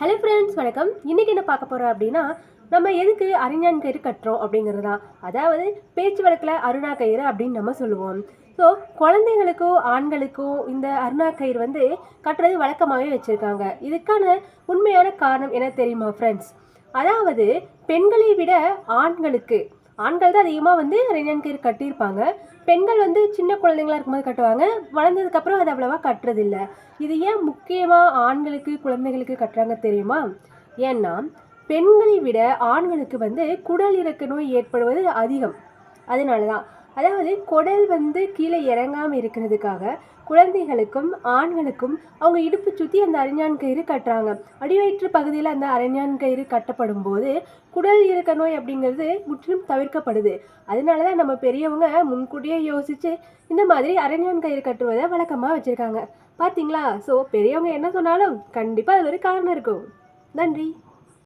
Hello friends வணக்கம். இன்றைக்கி என்ன பார்க்க போகிறோம் அப்படின்னா நம்ம எதுக்கு அறிஞான் கயிறு கட்டுறோம் அப்படிங்கிறது தான். அதாவது பேச்சு வழக்கில் அருணா கயிறு அப்படின்னு நம்ம சொல்லுவோம். ஸோ குழந்தைங்களுக்கும் ஆண்களுக்கும் இந்த அருணா கயிறு வந்து கட்டுறது வழக்கமாகவே வச்சுருக்காங்க. இதுக்கான உண்மையான காரணம் என்ன தெரியுமா ஃப்ரெண்ட்ஸ் அதாவது பெண்களை விட ஆண்களுக்கு ஆண்கள் தான் அதிகமாக வந்து அறிஞான் கயிறு கட்டியிருப்பாங்க. பெண்கள் வந்து சின்ன குழந்தைங்களா இருக்கும்போது கட்டுவாங்க. வளர்ந்ததுக்கப்புறம் அது அவ்வளோவா கட்டுறதில்ல. இது ஏன் முக்கியமாக ஆண்களுக்கு குழந்தைகளுக்கு கட்டுறாங்க தெரியுமா? ஏன்னா பெண்களை விட ஆண்களுக்கு வந்து குடல் இறக்க நோய் ஏற்படுவது அதிகம். அதனால தான் அதாவது குடல் வந்து கீழே இறங்காமல் இருக்கிறதுக்காக குழந்தைகளுக்கும் ஆண்களுக்கும் அவங்க இடுப்பு சுற்றி அந்த அரஞ்சான் கயிறு கட்டுறாங்க. அடிவயிற்று பகுதியில் அந்த அரஞ்சான் கயிறு கட்டப்படும் போது குடல் இறக்க நோய் அப்படிங்கிறது முற்றிலும் தவிர்க்கப்படுது. அதனால தான் நம்ம பெரியவங்க முன்கூட்டியே யோசித்து இந்த மாதிரி அரஞ்சான் கயிறு கட்டுவதை வழக்கமாக வச்சுருக்காங்க. பார்த்தீங்களா ஸோ பெரியவங்க என்ன சொன்னாலும் கண்டிப்பாக அது ஒரு காரணம் இருக்கும். நன்றி.